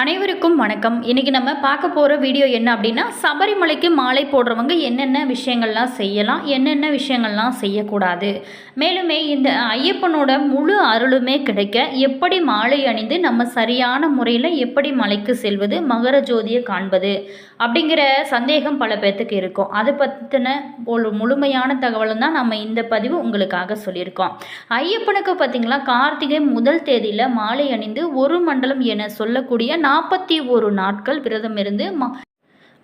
அனைவருக்கும் வணக்கம். இன்னைக்கு நம்ம பார்க்க போகிற வீடியோ என்ன அப்படின்னா சபரிமலைக்கு மாலை போடுறவங்க என்னென்ன விஷயங்கள்லாம் செய்யலாம் என்னென்ன விஷயங்கள்லாம் செய்யக்கூடாது. மேலுமே இந்த ஐயப்பனோட முழு அருளுமே கிடைக்க எப்படி மாலை அணிந்து நம்ம சரியான முறையில் எப்படி மலைக்கு செல்வது மகர ஜோதியை காண்பது அப்படிங்கிற சந்தேகம் பல பேர்த்துக்கு இருக்கும். அதை பற்றின ஒரு முழுமையான தகவலும் தான் நம்ம இந்த பதிவு உங்களுக்காக சொல்லியிருக்கோம். ஐயப்பனுக்கு பார்த்தீங்களா கார்த்திகை முதல் தேதியில் மாலை அணிந்து ஒரு மண்டலம் என சொல்லக்கூடிய நாற்பத்தி ஒரு நாட்கள் விரதம் இருந்து மா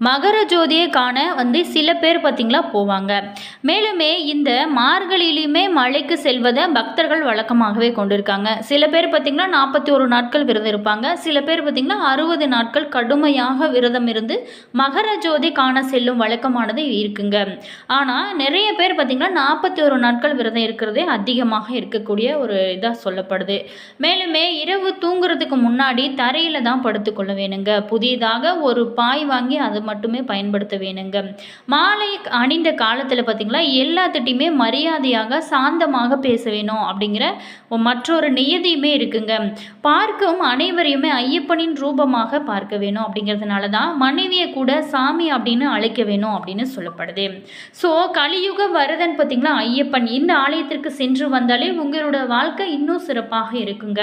மகர ஜோதியை காண வந்து சில பேர் பார்த்திங்களா போவாங்க. மேலுமே இந்த மார்கழியிலையுமே மலைக்கு செல்வதை பக்தர்கள் வழக்கமாகவே கொண்டிருக்காங்க. சில பேர் பார்த்திங்கன்னா நாற்பத்தி ஒரு நாட்கள் விரதம் இருப்பாங்க. சில பேர் பார்த்திங்கன்னா அறுபது நாட்கள் கடுமையாக விரதம் இருந்து மகர ஜோதி காண செல்லும் வழக்கமானது இருக்குங்க. ஆனால் நிறைய பேர் பார்த்திங்கன்னா நாற்பத்தி ஒரு நாட்கள் விரதம் இருக்கிறதே அதிகமாக இருக்கக்கூடிய ஒரு இதாக சொல்லப்படுது. மேலுமே இரவு தூங்குறதுக்கு முன்னாடி தரையில் தான் படுத்துக்கொள்ள வேணுங்க. புதிதாக ஒரு பாய் வாங்கி அது மட்டுமே பயன்படுத்த வேணுங்க. மாலை அணிந்த காலத்தில் பார்த்திங்களா எல்லாத்திட்டையுமே மரியாதையாக சாந்தமாக பேச வேணும் அப்படிங்கிற மற்றொரு நியதியுமே இருக்குங்க. பார்க்கும் அனைவரையுமே ஐயப்பனின் ரூபமாக பார்க்க வேணும் அப்படிங்கிறதுனால தான் மனைவியை கூட சாமி அப்படின்னு அழைக்க வேணும் அப்படின்னு சொல்லப்படுது. ஸோ கலியுக வரதன் பார்த்திங்களா ஐயப்பன் இந்த ஆலயத்திற்கு சென்று வந்தாலே உங்களோட வாழ்க்கை இன்னும் சிறப்பாக இருக்குங்க.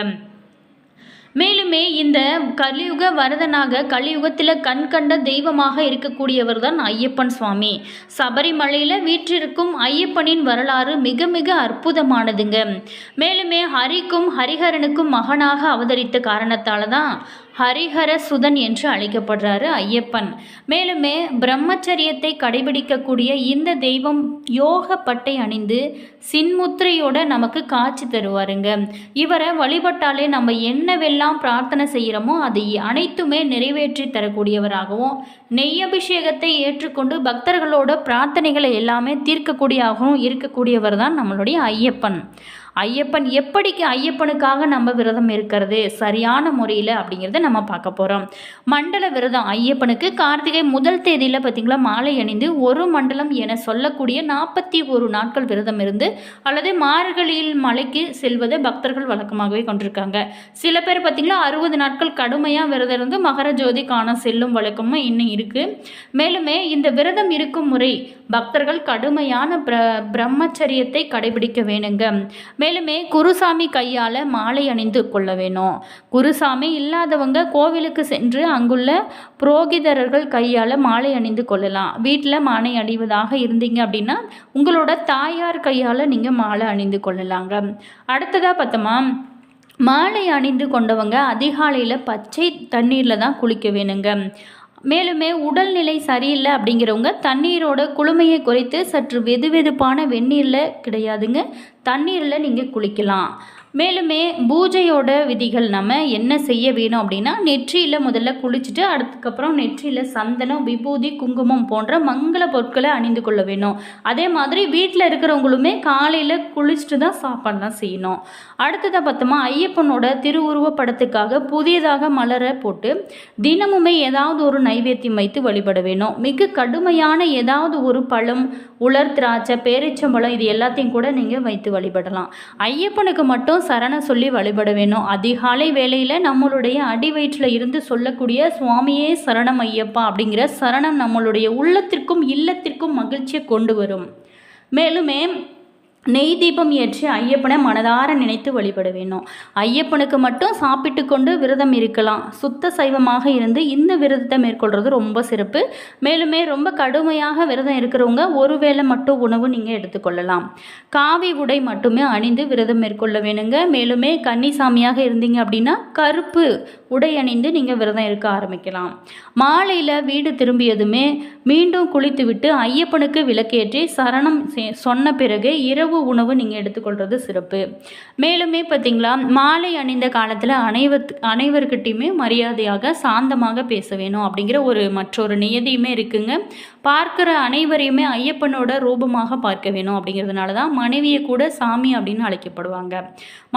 மேலுமே இந்த கலியுக வரதனாக கலியுகத்தில் கண் கண்ட தெய்வமாக இருக்கக்கூடியவர் தான் ஐயப்பன் சுவாமி. சபரிமலையில் வீற்றிருக்கும் ஐயப்பனின் வரலாறு மிக மிக அற்புதமானதுங்க. மேலுமே ஹரிக்கும் ஹரிஹரனுக்கும் மகனாக அவதரித்த காரணத்தால் தான் ஹரிஹர சுதன் என்று அழைக்கப்படுறாரு ஐயப்பன். மேலுமே பிரம்மச்சரியத்தை கடைபிடிக்கக்கூடிய இந்த தெய்வம் யோக பட்டை அணிந்து சின்முத்திரையோட நமக்கு காட்சி தருவாருங்க. இவரை வழிபட்டாலே நம்ம என்னவெல்லாம் பிரார்த்தனை செய்கிறோமோ அதை அனைத்துமே நிறைவேற்றி தரக்கூடியவராகவும் நெய் அபிஷேகத்தை ஏற்றுக்கொண்டு பக்தர்களோட பிரார்த்தனைகளை எல்லாமே தீர்க்கக்கூடியவாகவும் இருக்கக்கூடியவர் தான் நம்மளுடைய ஐயப்பன். ஐயப்பன் எப்படிக்கு ஐயப்பனுக்காக நம்ம விரதம் இருக்கிறது? சரியான முறையில் அப்படிங்கிறத நம்ம பார்க்க போகிறோம் மண்டல விரதம் ஐயப்பனுக்கு கார்த்திகை முதல் தேதியில் பார்த்திங்களா மாலை அணிந்து ஒரு மண்டலம் என சொல்லக்கூடிய நாற்பத்தி ஒரு நாட்கள் விரதம் இருந்து அல்லது மார்கழியில் மலைக்கு செல்வதை பக்தர்கள் வழக்கமாகவே கொண்டிருக்காங்க. சில பேர் பார்த்திங்களா அறுபது நாட்கள் கடுமையாக விரதம் இருந்து மகர ஜோதி காண செல்லும் வழக்கமும் இன்னும் இருக்குது மேலுமே இந்த விரதம் இருக்கும் முறை பக்தர்கள் கடுமையான பிர பிரம்மச்சரியத்தை கடைபிடிக்க வேணுங்க. மேலுமே குருசாமி கையால் மாலை அணிந்து கொள்ள வேணும். குருசாமி இல்லாதவங்க கோவிலுக்கு சென்று அங்குள்ள புரோகிதர்கள் கையால் மாலை அணிந்து கொள்ளலாம். வீட்டில் மாலை அணிவதாக இருந்தீங்க அப்படின்னா உங்களோட தாயார் கையால் நீங்கள் மாலை அணிந்து கொள்ளலாங்க. அடுத்ததாக பார்த்தோமா மாலை அணிந்து கொண்டவங்க அதிகாலையில் பச்சை தண்ணீரில் தான் குளிக்க வேணுங்க. மேலுமே உடல்நிலை சரியில்லை அப்படிங்கிறவங்க தண்ணீரோட குளுமையை குறைத்து சற்று வெதுவெதுப்பான வெந்நீரில் கிடையாதுங்க. தண்ணீரில் நீங்கள் குளிக்கலாம். மேலுமே பூஜையோட விதிகள் நம்ம என்ன செய்ய வேணும் அப்படின்னா நெற்றியில் முதல்ல குளிச்சுட்டு அதுக்கப்புறம் நெற்றியில் சந்தனம் விபூதி குங்குமம் போன்ற மங்கள பொருட்களை அணிந்து கொள்ள வேணும். அதே மாதிரி வீட்டில் இருக்கிறவங்களுமே காலையில் குளிச்சுட்டு தான் சாப்பாடுலாம் செய்யணும். அடுத்ததாக பார்த்தோமா ஐயப்பனோட திருவுருவ படத்துக்காக புதியதாக மலரை போட்டு தினமுமே ஏதாவது ஒரு நைவேத்தியம் வைத்து வழிபட வேணும். மிக கடுமையான ஏதாவது ஒரு பழம் உலர் திராட்சை பேரிச்சம்பழம் இது எல்லாத்தையும் கூட நீங்கள் வைத்து வழிபடலாம். ஐயப்பனுக்கு மட்டும் சரண சொல்லி வழிபட வேணும். அதிகாலை வேளையில் நம்மளுடைய அடி வயிற்றில் இருந்து சொல்லக்கூடிய சுவாமியே சரணம் ஐயப்பா அப்படிங்கிற சரணம் நம்மளுடைய உள்ளத்திற்கும் இல்லத்திற்கும் மகிழ்ச்சியை கொண்டு வரும். மேலுமே நெய் தீபம் ஏற்றி ஐயப்பனை மனதார நினைத்து வழிபட வேணும் ஐயப்பனுக்கு மட்டும் சாப்பிட்டு கொண்டு விரதம் இருக்கலாம். சுத்த சைவமாக இருந்து இந்த விரதத்தை மேற்கொள்கிறது ரொம்ப சிறப்பு. மேலுமே ரொம்ப கடுமையாக விரதம் இருக்கிறவங்க ஒரு வேளை மட்டும் உணவு நீங்கள் எடுத்துக்கொள்ளலாம் காவி உடை மட்டுமே அணிந்து விரதம் மேற்கொள்ள வேணுங்க. மேலுமே கன்னிசாமியாக இருந்தீங்க அப்படின்னா கருப்பு உடை அணிந்து நீங்கள் விரதம் இருக்க ஆரம்பிக்கலாம். மாலையில் வீடு திரும்பியதுமே மீண்டும் குளித்துவிட்டு ஐயப்பனுக்கு விளக்கேற்றி சரணம் சொன்ன பிறகு இரவு உணவு உணவு நீங்கள் எடுத்துக்கொள்வது சிறப்பு. மேலுமே பார்த்தீங்களா மாலை அணிந்த காலத்தில் அனைவர் அனைவர்கிட்டையுமே மரியாதையாக சாந்தமாக பேச வேணும் அப்படிங்கிற ஒரு மற்றொரு நியதியுமே இருக்குங்க. பார்க்குற அனைவரையுமே ஐயப்பனோட ரூபமாக பார்க்க வேணும் அப்படிங்கிறதுனால தான் மனைவியை கூட சாமி அப்படின்னு அழைக்கப்படுவாங்க.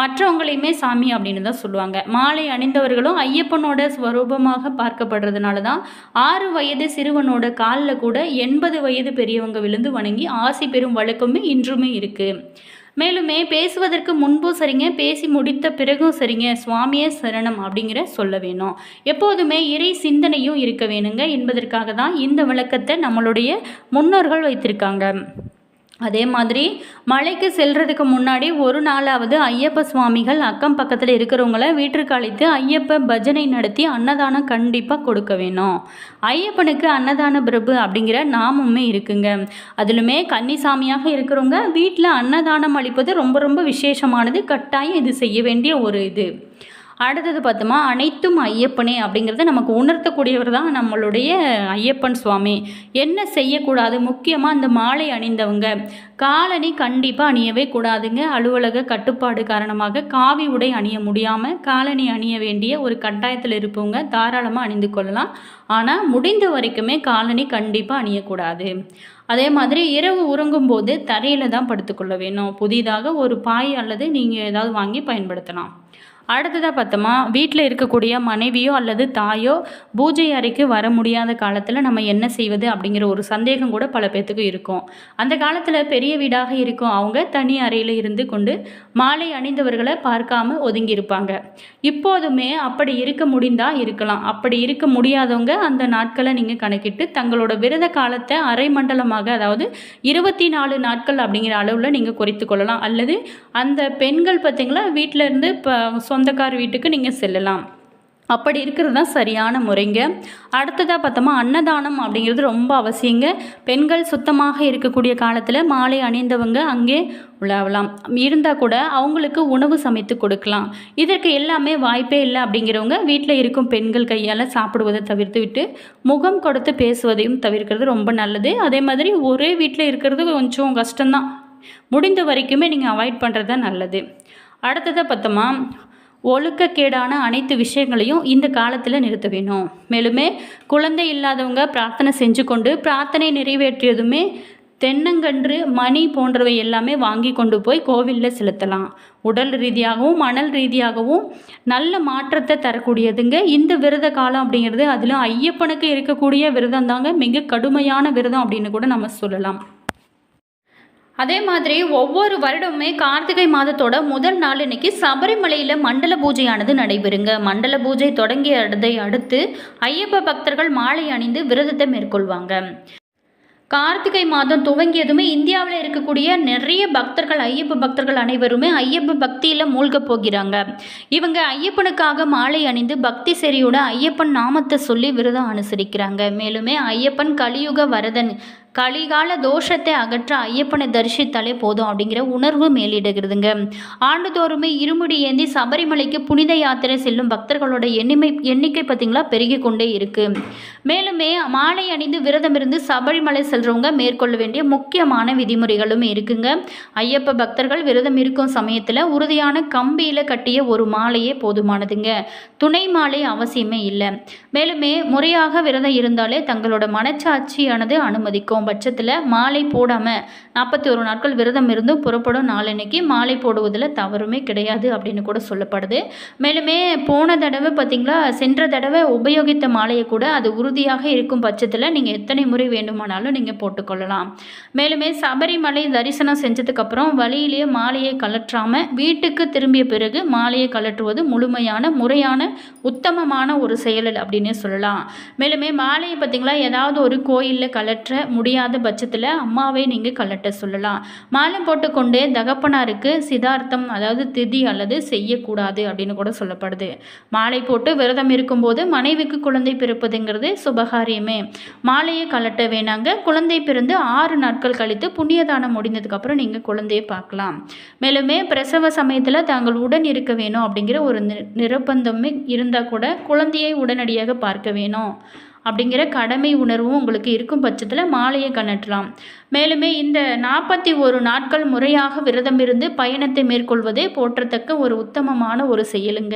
மற்றவங்களையுமே சாமி அப்படின்னு தான் சொல்லுவாங்க. மாலை அணிந்தவர்களும் ஐயப்பனோட ஸ்வரூபமாக பார்க்கப்படுறதுனால தான் ஆறு வயது சிறுவனோட காலில் கூட எண்பது வயது பெரியவங்க விழுந்து வணங்கி ஆசி பெறும் வழக்கமே இன்றுமே இருக்குது மேலுமே பேசுவதற்கு முன்பும் சரிங்க பேசி முடித்த பிறகும் சரிங்க சுவாமியே சரணம் அப்படிங்கிற சொல்ல வேணும். எப்போதுமே இறை சிந்தனையும் இருக்க வேணுங்க. என்பதற்காக தான் இந்த விளக்கத்தை நம்மளுடைய முன்னோர்கள் வைத்திருக்காங்க. அதே மாதிரி மலைக்கு செல்றதுக்கு முன்னாடி ஒரு நாளாவது ஐயப்ப சுவாமிகள் அக்கம் பக்கத்தில் இருக்கிறவங்கள வீட்டிற்கு அழைத்து ஐயப்ப பஜனை நடத்தி அன்னதானம் கண்டிப்பாக கொடுக்க வேணும். ஐயப்பனுக்கு அன்னதான பிரபு அப்படிங்கிற நாமமே இருக்குங்க. அதிலுமே கன்னிசாமியாக இருக்கிறவங்க வீட்டில் அன்னதானம் அளிப்பது ரொம்ப ரொம்ப விசேஷமானது. கட்டாயம் இது செய்ய வேண்டிய ஒரு இது. அடுத்தது பார்த்தோமா அனைத்தும் ஐயப்பனே அப்படிங்கிறத நமக்கு உணர்த்தக்கூடியவர் தான் நம்மளுடைய ஐயப்பன் சுவாமி. என்ன செய்யக்கூடாது? முக்கியமாக இந்த மாலை அணிந்தவங்க. காலணி கண்டிப்பாக அணியவே கூடாதுங்க. அலுவலக கட்டுப்பாடு காரணமாக காவி உடை அணிய முடியாமல் காலணி அணிய வேண்டிய ஒரு கட்டாயத்தில் இருப்பவங்க தாராளமாக அணிந்து கொள்ளலாம். ஆனால் முடிந்த வரைக்குமே காலணி கண்டிப்பாக அணியக்கூடாது. அதே மாதிரி இரவு உறங்கும் போது தரையில் தான் படுத்துக்கொள்ள வேணும். புதிதாக ஒரு பாய் அல்லது நீங்கள் ஏதாவது வாங்கி பயன்படுத்தலாம். அடுத்ததாக பார்த்தோமா வீட்டில் இருக்கக்கூடிய மனைவியோ அல்லது தாயோ பூஜை அறைக்கு வர முடியாத காலத்தில் நம்ம என்ன செய்வது அப்படிங்கிற ஒரு சந்தேகம் கூட பல பேர்த்துக்கு இருக்கும். அந்த காலத்தில் பெரிய வீடாக இருக்கும் அவங்க தனி அறையில் இருந்து கொண்டு மாலை அணிந்தவர்களை பார்க்காம ஒதுங்கி இருப்பாங்க இப்போதுமே அப்படி இருக்க முடிந்தா இருக்கலாம். அப்படி இருக்க முடியாதவங்க அந்த நாட்களை நீங்கள் கணக்கிட்டு தங்களோட விரத காலத்தை அரை மண்டலமாக அதாவது இருபத்தி நாலு நாட்கள் அப்படிங்கிற அளவில் நீங்கள் குறைத்து கொள்ளலாம். அல்லது அந்த பெண்கள் பார்த்தீங்களா வீட்டில் இருந்து இப்போ சொந்தக்கார் வீட்டுக்கு நீங்கள் செல்லலாம். அப்படி இருக்கிறது தான் சரியான முறைங்க. அடுத்ததாக பார்த்தோமா அன்னதானம் அப்படிங்கிறது ரொம்ப அவசியங்க. பெண்கள் சுத்தமாக இருக்கக்கூடிய காலத்தில் மாலை அணிந்தவங்க அங்கே உலாவலாம். இருந்தால் கூட அவங்களுக்கு உணவு சமைத்து கொடுக்கலாம். இதற்கு எல்லாமே வாய்ப்பே இல்லை அப்படிங்கிறவங்க வீட்டில் இருக்கும் பெண்கள் கையால் சாப்பிடுவதை தவிர்த்து விட்டு முகம் கொடுத்து பேசுவதையும் தவிர்க்கிறது ரொம்ப நல்லது. அதே மாதிரி ஒரே வீட்டில் இருக்கிறது கொஞ்சம் கஷ்டம்தான். முடிந்த வரைக்குமே நீங்கள் அவாய்ட் பண்ணுறது தான் நல்லது. அடுத்ததாக பார்த்தோமா ஒழுக்கக்கேடான அனைத்து விஷயங்களையும் இந்த காலத்தில் நிறுத்த வேணும். மேலுமே குழந்தை இல்லாதவங்க பிரார்த்தனை செஞ்சு கொண்டு பிரார்த்தனை நிறைவேற்றியதுமே தென்னங்கன்று மணி போன்றவை எல்லாமே வாங்கி கொண்டு போய் கோவிலில் செலுத்தலாம். உடல் ரீதியாகவும் மணல் ரீதியாகவும் நல்ல மாற்றத்தை தரக்கூடியதுங்க. இந்த விரத காலம் அப்படிங்கிறது அதில் ஐயப்பனுக்கு இருக்கக்கூடிய விரதம் தாங்க மிக கடுமையான விரதம் அப்படின்னு கூட நம்ம சொல்லலாம். அதே மாதிரி ஒவ்வொரு வருடமுமே கார்த்திகை மாதத்தோட முதல் நாள் இன்னைக்கு சபரிமலையில் மண்டல பூஜையானது நடைபெறுங்க. மண்டல பூஜை தொடங்கியதை அடுத்து ஐயப்ப பக்தர்கள் மாலை அணிந்து விரதத்தை மேற்கொள்வாங்க. கார்த்திகை மாதம் துவங்கியதுமே இந்தியாவில் இருக்கக்கூடிய நிறைய பக்தர்கள் ஐயப்ப பக்தர்கள் அனைவருமே ஐயப்ப பக்தியில் மூழ்க போகிறாங்க. இவங்க ஐயப்பனுக்காக மாலை அணிந்து பக்தி செறியோட ஐயப்பன் நாமத்தை சொல்லி விரதம் அனுசரிக்கிறாங்க. மேலுமே ஐயப்பன் கலியுக வரதன் கலிகால தோஷத்தை அகற்ற ஐயப்பனை தரிசித்தாலே போதும் அப்படிங்கிற உணர்வு மேலிடுகிறதுங்க. ஆண்டுதோறுமே இருமுடி ஏந்தி சபரிமலைக்கு புனித யாத்திரை செல்லும் பக்தர்களோட எண்ணிமை எண்ணிக்கை பார்த்திங்களா? பெருகி கொண்டே இருக்கு. மேலுமே மாலை அணிந்து விரதம் இருந்து சபரிமலை செல்றவங்க மேற்கொள்ள வேண்டிய முக்கியமான விதிமுறைகளும் இருக்குங்க. ஐயப்ப பக்தர்கள் விரதம் இருக்கும் சமயத்தில் உறுதியான கம்பியில் கட்டிய ஒரு மாலையே போதுமானதுங்க. துணை மாலை அவசியமே இல்லை. மேலுமே முறையாக விரதம் இருந்தாலே தங்களோட மனச்சாட்சியானது அனுமதிக்கும். பட்சத்தில் மாலை போடாமல் நாற்பத்தி ஒரு நாட்கள் விரதம் இருந்தும் புறப்படும் நாளன்னைக்கு மாலை போடுவதில் தவறுமே கிடையாது அப்படின்னு கூட சொல்லப்படுது. மேலுமே போன தடவை பார்த்திங்களா சென்ற தடவை உபயோகித்த மாலையை கூட அது உறுதியாக இருக்கும் பட்சத்தில் நீங்கள் எத்தனை முறை வேண்டுமானாலும் நீங்கள் போட்டுக்கொள்ளலாம். மேலுமே சபரிமலை தரிசனம் செஞ்சதுக்கப்புறம் வழியிலேயே மாலையை கலற்றாமல் வீட்டுக்கு திரும்பிய பிறகு மாலையை கலற்றுவது முழுமையான முறையான உத்தமமான ஒரு செயல் அப்படின்னே சொல்லலாம். மேலுமே மாலையை பார்த்தீங்களா ஏதாவது ஒரு கோயிலில் கலற்ற முடியாத பட்சத்தில் அம்மாவை நீங்கள் கலட்ட சொல்லலாம். மாலை போட்டுக்கொண்டே தகப்பனாருக்கு சிதார்த்தம் அதாவது திதி அல்லது செய்யக்கூடாது அப்படின்னு கூட சொல்லப்படுது. மாலை போட்டு விரதம் இருக்கும்போது மனைவிக்கு குழந்தை பிறப்பதுங்கிறது சுபகாரியமே. மாலையை கலட்ட வேணாங்க. குழந்தை பிறந்து ஆறு நாட்கள் கழித்து புண்ணியதானம் முடிந்ததுக்கப்புறம் நீங்கள் குழந்தையை பார்க்கலாம். மேலுமே பிரசவ சமயத்தில் தாங்கள் உடன் இருக்க வேணும் அப்படிங்கிற ஒரு நி நிர்பந்தமே இருந்தால் கூட குழந்தையை உடனடியாக பார்க்க வேணும். அப்படிங்கிற கடமை உணர்வும் உங்களுக்கு இருக்கும் பட்சத்தில் மாலையை கணற்றலாம் மேலுமே இந்த நாற்பத்தி ஒரு நாட்கள் முறையாக விரதம் இருந்து பயணத்தை மேற்கொள்வதே போற்றத்தக்க ஒரு உத்தமமான ஒரு செயலுங்க.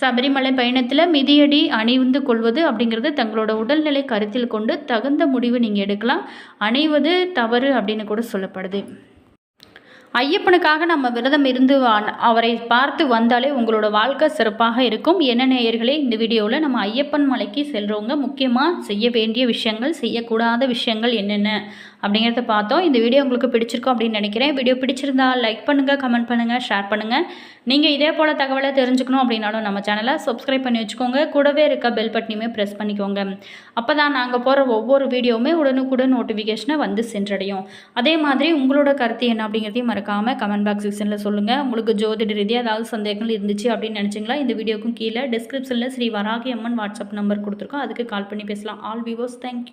சபரிமலை பயணத்தில் மிதியடி அணிந்து கொள்வது அப்படிங்கிறது தங்களோட உடல்நிலை கருத்தில் கொண்டு தகுந்த முடிவு நீங்கள் எடுக்கலாம். அணிவது தவறு அப்படின்னு கூட சொல்லப்படுது. ஐயப்பனுக்காக நம்ம விரதம் இருந்து வா- அவரை பார்த்து வந்தாலே உங்களோட வாழ்க்கை சிறப்பாக இருக்கும். என்ன நேயர்களே இந்த வீடியோவில் நம்ம ஐயப்பன் மலைக்கு செல்கிறவங்க முக்கியமாக செய்ய வேண்டிய விஷயங்கள் செய்யக்கூடாத விஷயங்கள் என்னென்ன? அப்படிங்கிறத பார்த்தோம். இந்த வீடியோ உங்களுக்கு பிடிச்சிருக்கும் அப்படின்னு நினைக்கிறேன். வீடியோ பிடிச்சிருந்தா லைக் பண்ணுங்கள் கமெண்ட் பண்ணுங்கள் ஷேர் பண்ணுங்கள் நீங்கள் இதே போல் தகவலை தெரிஞ்சுக்கணும் அப்படின்னாலும் நம்ம சேனலை சப்ஸ்கிரைப் பண்ணி வச்சுக்கோங்க. கூடவே இருக்க பெல் பட்டனையுமே ப்ரெஸ் பண்ணிக்கோங்க. அப்போ தான் நாங்கள் போகிற ஒவ்வொரு வீடியோவுமே உடனுக்குடன் நோட்டிஃபிகேஷனை வந்து சென்றடையும். அதே மாதிரி உங்களோட கருத்து என்ன அப்படிங்கிறதையும் மறக்காமல் கமெண்ட் பாக்ஸ் செக்ஷனில் சொல்லுங்கள் உங்களுக்கு ஜோதிட ரீதியாக ஏதாவது சந்தேகங்கள் இருந்துச்சு அப்படின்னு நினச்சிங்களா? இந்த வீடியோக்கும் கீழே டிஸ்கிரிப்ஷனில் ஸ்ரீ வராகி அம்மன் வாட்ஸ்அப் நம்பர் கொடுத்துருக்கோம். அதுக்கு கால் பண்ணி பேசலாம். All விவோஸ் thank you